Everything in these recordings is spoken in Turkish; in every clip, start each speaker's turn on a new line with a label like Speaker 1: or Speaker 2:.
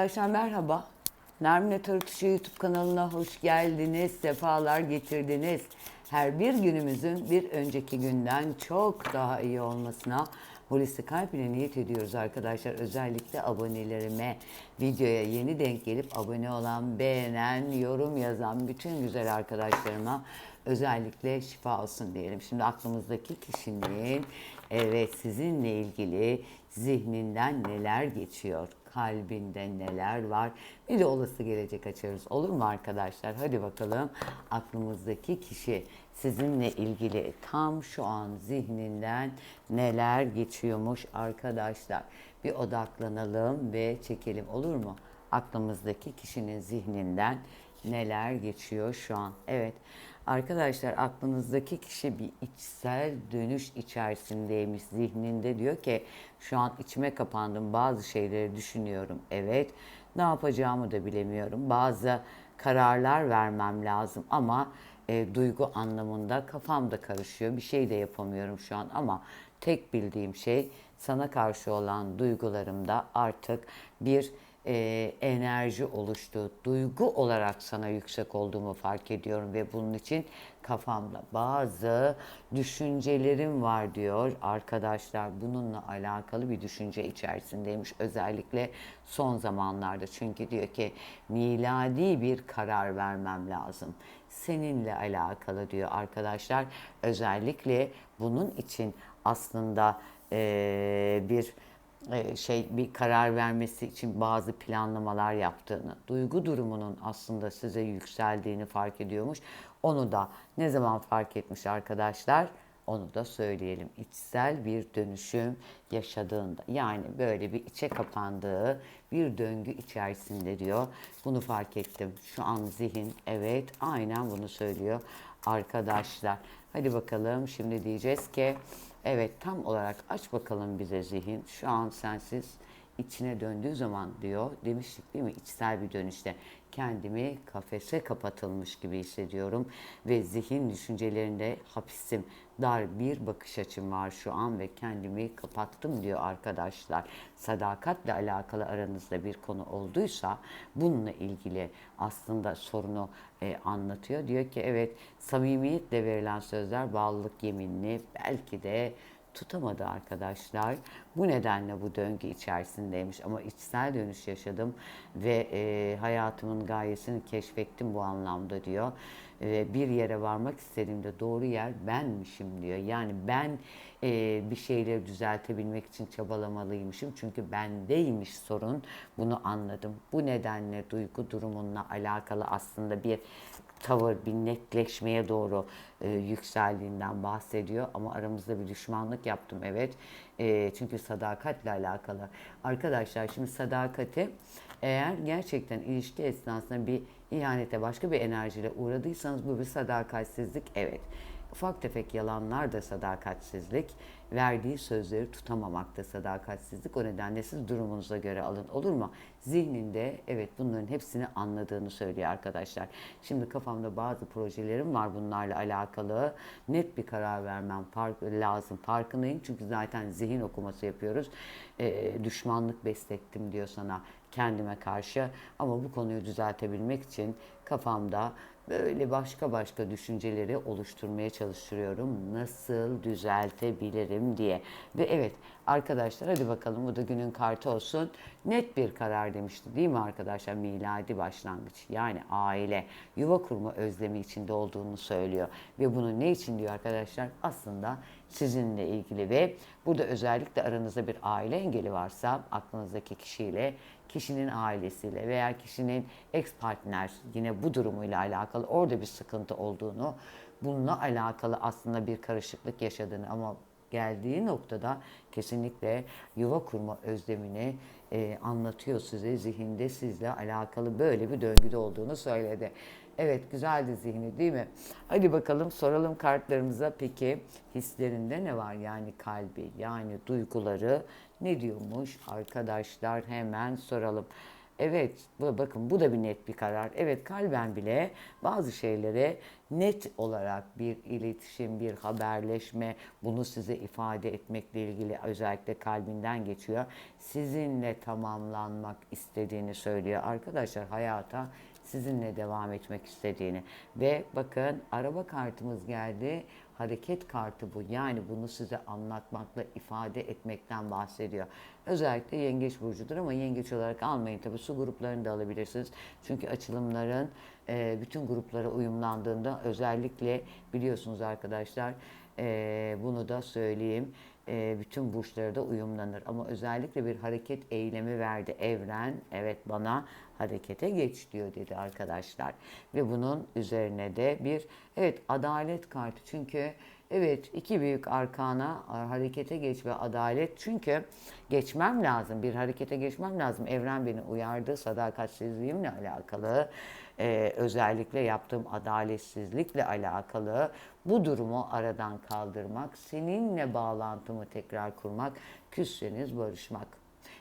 Speaker 1: Arkadaşlar merhaba. Nermine Tarıkçı YouTube kanalına hoş geldiniz, sefalar getirdiniz. Her bir günümüzün bir önceki günden çok daha iyi olmasına Hulusi Kalp ile niyet ediyoruz arkadaşlar. Özellikle abonelerime, videoya yeni denk gelip abone olan, beğenen, yorum yazan bütün güzel arkadaşlarıma özellikle şifa olsun diyelim. Şimdi aklımızdaki kişinin evet sizinle ilgili zihninden neler geçiyor, kalbinde neler var. Bir de olası gelecek açarız. Olur mu arkadaşlar? Hadi bakalım aklımızdaki kişi sizinle ilgili tam şu an zihninden neler geçiyormuş arkadaşlar. Bir odaklanalım ve çekelim olur mu? Aklımızdaki kişinin zihninden neler geçiyor şu an. Evet arkadaşlar aklınızdaki kişi bir içsel dönüş içerisindeymiş zihninde diyor ki şu an içime kapandım bazı şeyleri düşünüyorum. Evet ne yapacağımı da bilemiyorum. Bazı kararlar vermem lazım ama e, duygu anlamında kafam da karışıyor. Bir şey de yapamıyorum şu an ama tek bildiğim şey sana karşı olan duygularımda artık bir e, enerji oluştu. Duygu olarak sana yüksek olduğumu fark ediyorum ve bunun için kafamda bazı düşüncelerim var diyor arkadaşlar. Bununla alakalı bir düşünce içerisindeymiş özellikle son zamanlarda. Çünkü diyor ki miladi bir karar vermem lazım. Seninle alakalı diyor arkadaşlar. Özellikle bunun için aslında e, bir şey bir karar vermesi için bazı planlamalar yaptığını, duygu durumunun aslında size yükseldiğini fark ediyormuş. Onu da ne zaman fark etmiş arkadaşlar? Onu da söyleyelim. İçsel bir dönüşüm yaşadığında yani böyle bir içe kapandığı bir döngü içerisinde diyor. Bunu fark ettim. Şu an zihin evet aynen bunu söylüyor arkadaşlar. Hadi bakalım şimdi diyeceğiz ki evet tam olarak aç bakalım bize zihin. Şu an sensiz içine döndüğü zaman diyor demiştik değil mi içsel bir dönüşte kendimi kafese kapatılmış gibi hissediyorum ve zihin düşüncelerinde hapisim dar bir bakış açım var şu an ve kendimi kapattım diyor arkadaşlar. Sadakatle alakalı aranızda bir konu olduysa bununla ilgili aslında sorunu e, anlatıyor. Diyor ki evet samimiyetle verilen sözler bağlılık yeminli belki de tutamadı arkadaşlar. Bu nedenle bu döngü içerisindeymiş ama içsel dönüş yaşadım ve e, hayatımın gayesini keşfettim bu anlamda diyor. Ve bir yere varmak istediğimde doğru yer benmişim diyor. Yani ben e, bir şeyleri düzeltebilmek için çabalamalıymışım. Çünkü bendeymiş sorun. Bunu anladım. Bu nedenle duygu durumunla alakalı aslında bir tavır, bir netleşmeye doğru e, yükseldiğinden bahsediyor. Ama aramızda bir düşmanlık yaptım evet. E, çünkü sadakatle alakalı. Arkadaşlar şimdi sadakati eğer gerçekten ilişki esnasında bir ihanete başka bir enerjiyle uğradıysanız bu bir sadakatsizlik evet. Ufak tefek yalanlar da sadakatsizlik. Verdiği sözleri tutamamak da sadakatsizlik. O nedenle siz durumunuza göre alın. Olur mu? Zihninde evet bunların hepsini anladığını söylüyor arkadaşlar. Şimdi kafamda bazı projelerim var bunlarla alakalı. Net bir karar vermem fark, lazım. Farkındayım çünkü zaten zihin okuması yapıyoruz. Ee, düşmanlık beslettim diyor sana kendime karşı. Ama bu konuyu düzeltebilmek için kafamda böyle başka başka düşünceleri oluşturmaya çalışıyorum. Nasıl düzeltebilirim diye. Ve evet arkadaşlar hadi bakalım bu da günün kartı olsun. Net bir karar demişti değil mi arkadaşlar? Miladi başlangıç yani aile, yuva kurma özlemi içinde olduğunu söylüyor. Ve bunu ne için diyor arkadaşlar? Aslında sizinle ilgili ve burada özellikle aranızda bir aile engeli varsa aklınızdaki kişiyle kişinin ailesiyle veya kişinin ex partner yine bu durumuyla alakalı orada bir sıkıntı olduğunu, bununla alakalı aslında bir karışıklık yaşadığını ama geldiği noktada kesinlikle yuva kurma özlemini e, anlatıyor size zihinde sizle alakalı böyle bir döngüde olduğunu söyledi. Evet güzeldi zihni değil mi? Hadi bakalım soralım kartlarımıza peki hislerinde ne var yani kalbi yani duyguları ne diyormuş arkadaşlar hemen soralım. Evet, bakın bu da bir net bir karar. Evet, kalben bile bazı şeylere net olarak bir iletişim, bir haberleşme, bunu size ifade etmekle ilgili özellikle kalbinden geçiyor. Sizinle tamamlanmak istediğini söylüyor. Arkadaşlar hayata sizinle devam etmek istediğini. Ve bakın araba kartımız geldi. Hareket kartı bu. Yani bunu size anlatmakla, ifade etmekten bahsediyor. Özellikle yengeç burcudur ama yengeç olarak almayın. Tabii su gruplarını da alabilirsiniz. Çünkü açılımların bütün gruplara uyumlandığında özellikle biliyorsunuz arkadaşlar e, bunu da söyleyeyim e, bütün burçlara da uyumlanır. Ama özellikle bir hareket eylemi verdi evren. Evet bana harekete geç diyor dedi arkadaşlar. Ve bunun üzerine de bir evet adalet kartı. Çünkü evet iki büyük arkana harekete geç ve adalet. Çünkü geçmem lazım. Bir harekete geçmem lazım. Evren beni uyardı. Sadakatsizliğimle alakalı e, özellikle yaptığım adaletsizlikle alakalı bu durumu aradan kaldırmak, seninle bağlantımı tekrar kurmak, küsseniz barışmak.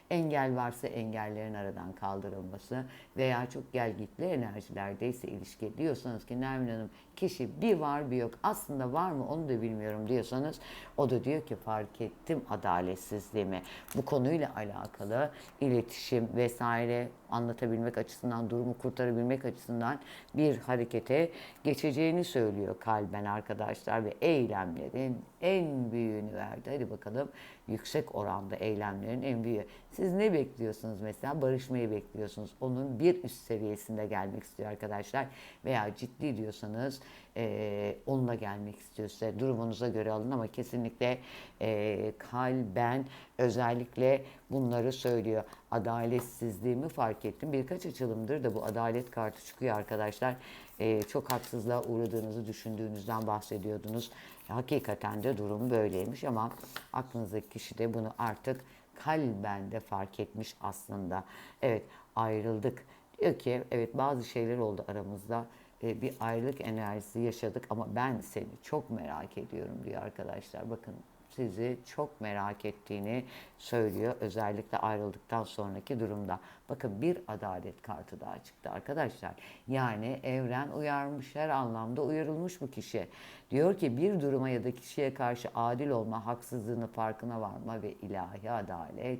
Speaker 1: Engel varsa engellerin aradan kaldırılması veya çok gelgitli enerjilerdeyse ilişki diyorsanız ki Nermin Hanım kişi bir var bir yok aslında var mı onu da bilmiyorum diyorsanız o da diyor ki fark ettim adaletsizliğimi. Bu konuyla alakalı iletişim vesaire anlatabilmek açısından durumu kurtarabilmek açısından bir harekete geçeceğini söylüyor kalben arkadaşlar ve eylemlerin en büyüğünü verdi. Hadi bakalım yüksek oranda eylemlerin en büyüğü. Siz ne bekliyorsunuz mesela? Barışmayı bekliyorsunuz. Onun bir üst seviyesinde gelmek istiyor arkadaşlar. Veya ciddi diyorsanız e, onunla gelmek istiyor size. Durumunuza göre alın ama kesinlikle e, kalben özellikle bunları söylüyor. Adaletsizliğimi fark ettim. Birkaç açılımdır da bu adalet kartı çıkıyor arkadaşlar. E, çok haksızlığa uğradığınızı düşündüğünüzden bahsediyordunuz. Hakikaten de durum böyleymiş ama aklınızdaki kişi de bunu artık kalben de fark etmiş aslında. Evet ayrıldık. Diyor ki evet bazı şeyler oldu aramızda. Ee, bir ayrılık enerjisi yaşadık ama ben seni çok merak ediyorum diyor arkadaşlar. Bakın sizi çok merak ettiğini söylüyor. Özellikle ayrıldıktan sonraki durumda. Bakın bir adalet kartı daha çıktı arkadaşlar. Yani evren uyarmış, her anlamda uyarılmış bu kişi. Diyor ki bir duruma ya da kişiye karşı adil olma, haksızlığını farkına varma ve ilahi adalet.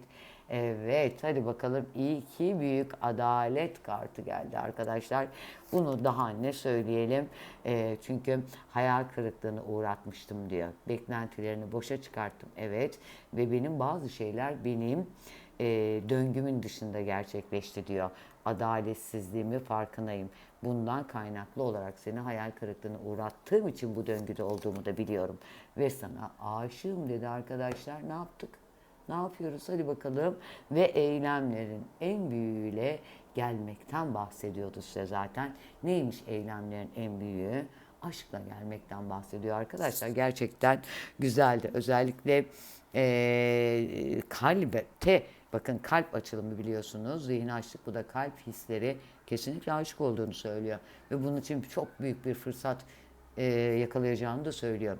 Speaker 1: Evet hadi bakalım iyi ki büyük adalet kartı geldi arkadaşlar. Bunu daha ne söyleyelim. E, çünkü hayal kırıklığını uğratmıştım diyor. Beklentilerini boşa çıkarttım evet. Ve benim bazı şeyler benim e, döngümün dışında gerçekleşti diyor. Adaletsizliğimi farkındayım. Bundan kaynaklı olarak seni hayal kırıklığına uğrattığım için bu döngüde olduğumu da biliyorum. Ve sana aşığım dedi arkadaşlar. Ne yaptık? Ne yapıyoruz? Hadi bakalım. Ve eylemlerin en büyüğüyle gelmekten bahsediyordu size zaten. Neymiş eylemlerin en büyüğü? Aşkla gelmekten bahsediyor arkadaşlar. Gerçekten güzeldi. Özellikle e, kalbete bakın kalp açılımı biliyorsunuz. Zihin açlık bu da kalp hisleri kesinlikle aşık olduğunu söylüyor. Ve bunun için çok büyük bir fırsat e, yakalayacağını da söylüyor.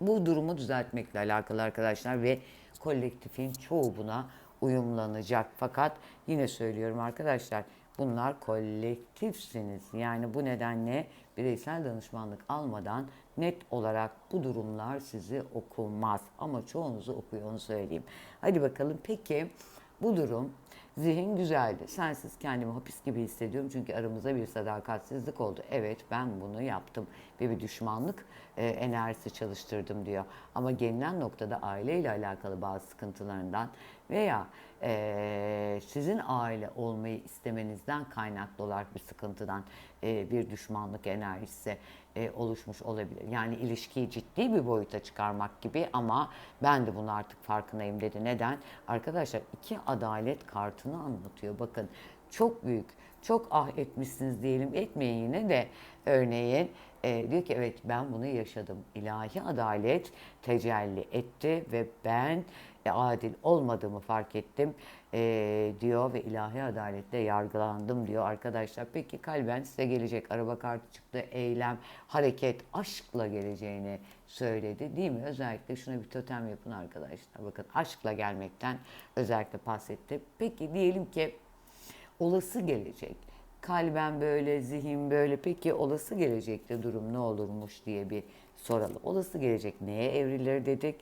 Speaker 1: Bu durumu düzeltmekle alakalı arkadaşlar ve kolektifin çoğu buna uyumlanacak. Fakat yine söylüyorum arkadaşlar bunlar kolektifsiniz. Yani bu nedenle bireysel danışmanlık almadan net olarak bu durumlar sizi okumaz. Ama çoğunuzu okuyor onu söyleyeyim. Hadi bakalım peki bu durum Zihin güzeldi. Sensiz kendimi hapis gibi hissediyorum çünkü aramızda bir sadakatsizlik oldu. Evet ben bunu yaptım ve bir düşmanlık e, enerjisi çalıştırdım diyor. Ama gelinen noktada aileyle alakalı bazı sıkıntılarından veya e, sizin aile olmayı istemenizden kaynaklı olarak bir sıkıntıdan e, bir düşmanlık enerjisi e, oluşmuş olabilir. Yani ilişkiyi ciddi bir boyuta çıkarmak gibi ama ben de bunu artık farkındayım dedi. Neden? Arkadaşlar iki adalet kartını anlatıyor. Bakın çok büyük, çok ah etmişsiniz diyelim etmeyin yine de örneğin e, diyor ki evet ben bunu yaşadım. İlahi adalet tecelli etti ve ben e, adil olmadığımı fark ettim e, diyor ve ilahi adaletle yargılandım diyor arkadaşlar. Peki kalben size gelecek araba kartı çıktı, eylem, hareket, aşkla geleceğini söyledi değil mi? Özellikle şuna bir totem yapın arkadaşlar. Bakın aşkla gelmekten özellikle bahsetti. Peki diyelim ki olası gelecek. Kalben böyle, zihin böyle. Peki olası gelecekte durum ne olurmuş diye bir soralım. Olası gelecek neye evrilir dedik.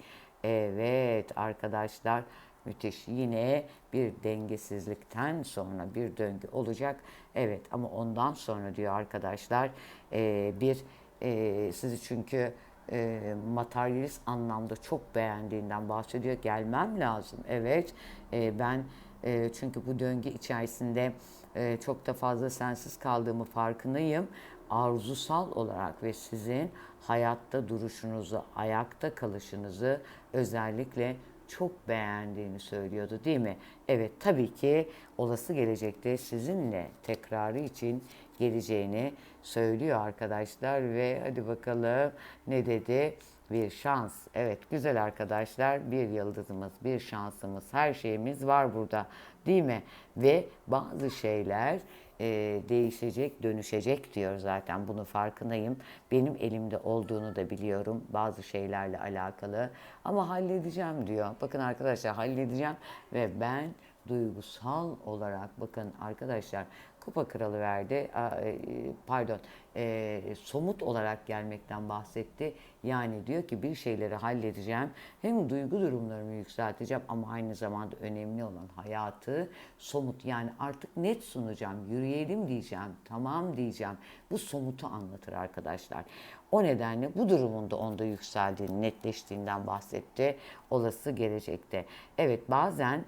Speaker 1: Evet arkadaşlar müthiş. Yine bir dengesizlikten sonra bir döngü olacak. Evet ama ondan sonra diyor arkadaşlar e, bir e, sizi çünkü e, materyalist anlamda çok beğendiğinden bahsediyor. Gelmem lazım. Evet e, ben e, çünkü bu döngü içerisinde e, çok da fazla sensiz kaldığımı farkındayım. Arzusal olarak ve sizin hayatta duruşunuzu, ayakta kalışınızı özellikle çok beğendiğini söylüyordu değil mi? Evet tabii ki olası gelecekte sizinle tekrarı için geleceğini söylüyor arkadaşlar ve hadi bakalım ne dedi? Bir şans. Evet güzel arkadaşlar bir yıldızımız, bir şansımız, her şeyimiz var burada değil mi? Ve bazı şeyler e, değişecek, dönüşecek diyor zaten bunu farkındayım. Benim elimde olduğunu da biliyorum bazı şeylerle alakalı ama halledeceğim diyor. Bakın arkadaşlar halledeceğim ve ben duygusal olarak bakın arkadaşlar Kupa Kralı verdi. a- e, Pardon. e, somut olarak gelmekten bahsetti. Yani diyor ki bir şeyleri halledeceğim. Hem duygu durumlarımı yükselteceğim ama aynı zamanda önemli olan hayatı somut yani artık net sunacağım. Yürüyelim diyeceğim. Tamam diyeceğim. Bu somutu anlatır arkadaşlar. O nedenle bu durumun da onda yükseldiğini, netleştiğinden bahsetti. Olası gelecekte. Evet bazen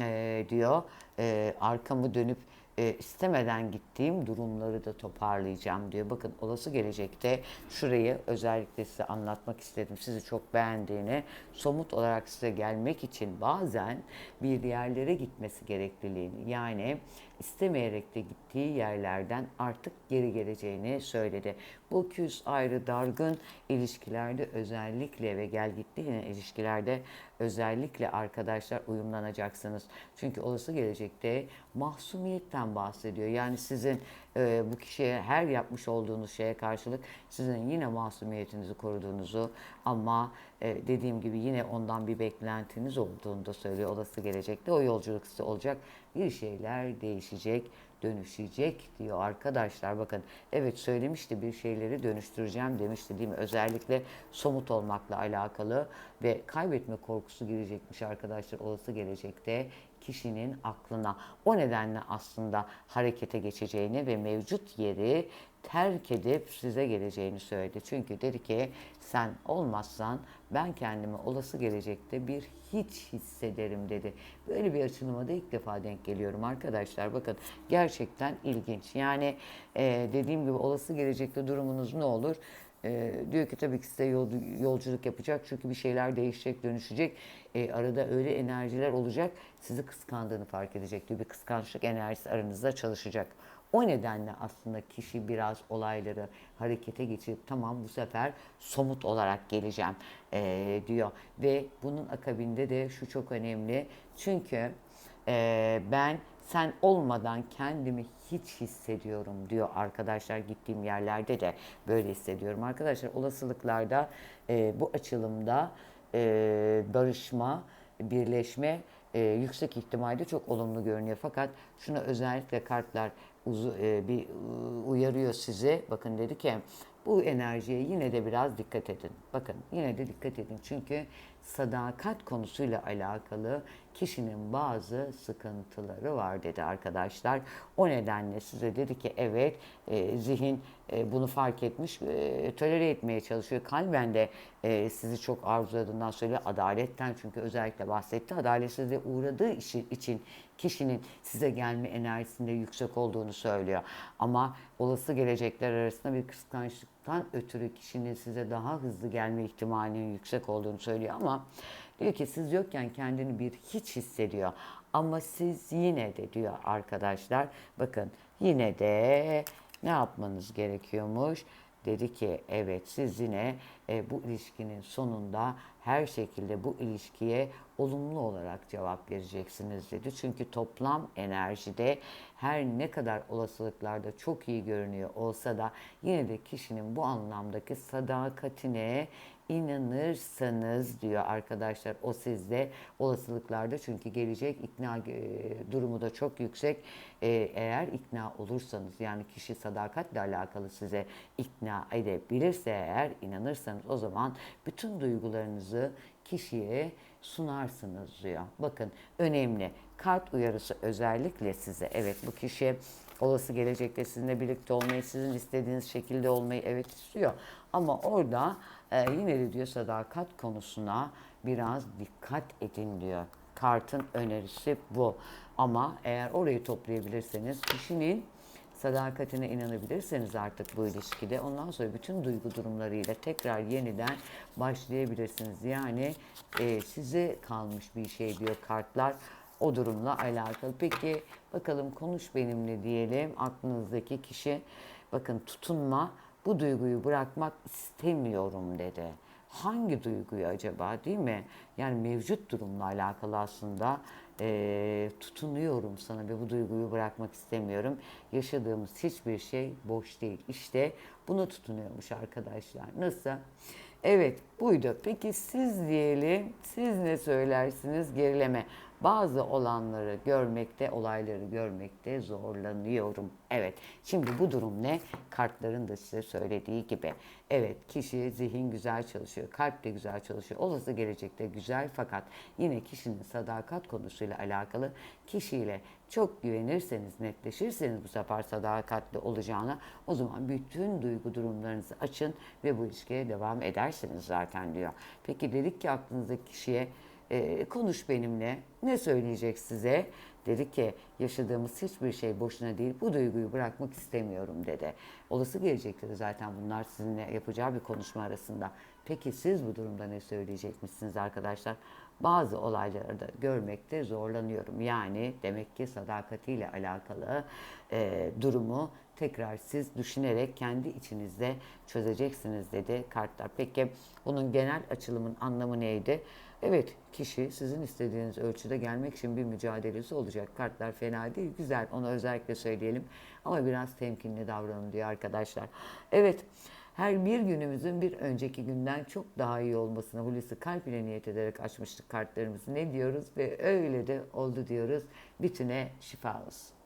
Speaker 1: e, diyor e, arkamı dönüp e, istemeden gittiğim durumları da toparlayacağım diyor. Bakın olası gelecekte şurayı özellikle size anlatmak istedim. Sizi çok beğendiğini, somut olarak size gelmek için bazen bir yerlere gitmesi gerekliliğini yani istemeyerek de gittiği yerlerden artık geri geleceğini söyledi. Bu küs ayrı dargın ilişkilerde özellikle ve gel gitti yine ilişkilerde özellikle arkadaşlar uyumlanacaksınız. Çünkü olası gelecekte mahsumiyetten bahsediyor. Yani sizin e, bu kişiye her yapmış olduğunuz şeye karşılık sizin yine masumiyetinizi koruduğunuzu ama e, dediğim gibi yine ondan bir beklentiniz olduğunu da söylüyor. Olası gelecekte o yolculuk size olacak. Bir şeyler değişecek, dönüşecek diyor arkadaşlar. Bakın evet söylemişti bir şeyleri dönüştüreceğim demişti değil mi? Özellikle somut olmakla alakalı ve kaybetme korkusu girecekmiş arkadaşlar olası gelecekte kişinin aklına. O nedenle aslında harekete geçeceğini ve mevcut yeri terk edip size geleceğini söyledi. Çünkü dedi ki sen olmazsan ben kendimi olası gelecekte bir hiç hissederim dedi. Böyle bir açılıma da ilk defa denk geliyorum arkadaşlar. Bakın gerçekten ilginç. Yani e, dediğim gibi olası gelecekte durumunuz ne olur? Ee, diyor ki tabii ki size yol, yolculuk yapacak çünkü bir şeyler değişecek, dönüşecek. Ee, arada öyle enerjiler olacak, sizi kıskandığını fark edecek diyor. Bir kıskançlık enerjisi aranızda çalışacak. O nedenle aslında kişi biraz olayları harekete geçirip tamam bu sefer somut olarak geleceğim ee, diyor. Ve bunun akabinde de şu çok önemli. Çünkü ee, ben sen olmadan kendimi hiç hissediyorum diyor arkadaşlar gittiğim yerlerde de böyle hissediyorum arkadaşlar olasılıklarda e, bu açılımda e, barışma birleşme e, yüksek ihtimalle çok olumlu görünüyor fakat şuna özellikle kartlar uzu, e, bir e, uyarıyor sizi bakın dedi ki bu enerjiye yine de biraz dikkat edin. Bakın yine de dikkat edin. Çünkü sadakat konusuyla alakalı kişinin bazı sıkıntıları var dedi arkadaşlar. O nedenle size dedi ki evet e, zihin e, bunu fark etmiş, e, tolere etmeye çalışıyor. Kalben de e, sizi çok arzuladığından söylüyor. Adaletten çünkü özellikle bahsetti. Adaletsizliğe uğradığı işi, için kişinin size gelme enerjisinde yüksek olduğunu söylüyor. Ama olası gelecekler arasında bir kıskançlıktan ötürü kişinin size daha hızlı gelme ihtimalinin yüksek olduğunu söylüyor ama diyor ki siz yokken kendini bir hiç hissediyor. Ama siz yine de diyor arkadaşlar bakın yine de ne yapmanız gerekiyormuş? Dedi ki evet siz yine e, bu ilişkinin sonunda her şekilde bu ilişkiye olumlu olarak cevap vereceksiniz dedi. Çünkü toplam enerjide her ne kadar olasılıklarda çok iyi görünüyor olsa da yine de kişinin bu anlamdaki sadakatine inanırsanız diyor arkadaşlar o sizde olasılıklarda çünkü gelecek ikna e, durumu da çok yüksek. E, eğer ikna olursanız yani kişi sadakatle alakalı size ikna edebilirse eğer inanırsanız o zaman bütün duygularınızı kişiye sunarsınız diyor. Bakın önemli. Kart uyarısı özellikle size evet bu kişi olası gelecekte sizinle birlikte olmayı, sizin istediğiniz şekilde olmayı evet istiyor. Ama orada e, yine de diyor sadakat konusuna biraz dikkat edin diyor. Kartın önerisi bu. Ama eğer orayı toplayabilirseniz kişinin sadakatine inanabilirseniz artık bu ilişkide ondan sonra bütün duygu durumlarıyla tekrar yeniden başlayabilirsiniz. Yani e, size kalmış bir şey diyor kartlar o durumla alakalı. Peki bakalım konuş benimle diyelim aklınızdaki kişi bakın tutunma bu duyguyu bırakmak istemiyorum dedi. Hangi duyguyu acaba değil mi? Yani mevcut durumla alakalı aslında eee, tutunuyorum sana ve bu duyguyu bırakmak istemiyorum. Yaşadığımız hiçbir şey boş değil. İşte buna tutunuyormuş arkadaşlar. Nasıl? Evet buydu. Peki siz diyelim, siz ne söylersiniz gerileme? Bazı olanları görmekte, olayları görmekte zorlanıyorum. Evet, şimdi bu durum ne? Kartların da size söylediği gibi. Evet, kişi zihin güzel çalışıyor, kalp de güzel çalışıyor. Olası gelecekte güzel fakat yine kişinin sadakat konusuyla alakalı kişiyle çok güvenirseniz, netleşirseniz bu sefer sadakatli olacağına o zaman bütün duygu durumlarınızı açın ve bu ilişkiye devam edersiniz zaten diyor. Peki dedik ki aklınızdaki kişiye e, konuş benimle. Ne söyleyecek size? Dedi ki yaşadığımız hiçbir şey boşuna değil. Bu duyguyu bırakmak istemiyorum dedi. Olası gelecekte de zaten bunlar sizinle yapacağı bir konuşma arasında. Peki siz bu durumda ne söyleyecekmişsiniz arkadaşlar? Bazı olayları da görmekte zorlanıyorum. Yani demek ki sadakatiyle alakalı e, durumu tekrar siz düşünerek kendi içinizde çözeceksiniz dedi kartlar. Peki bunun genel açılımın anlamı neydi? Evet kişi sizin istediğiniz ölçüde gelmek için bir mücadelesi olacak. Kartlar fena değil, güzel. Onu özellikle söyleyelim. Ama biraz temkinli davranın diyor arkadaşlar. Evet. Her bir günümüzün bir önceki günden çok daha iyi olmasına Hulusi kalp ile niyet ederek açmıştık kartlarımızı. Ne diyoruz ve öyle de oldu diyoruz. Bütüne şifa olsun.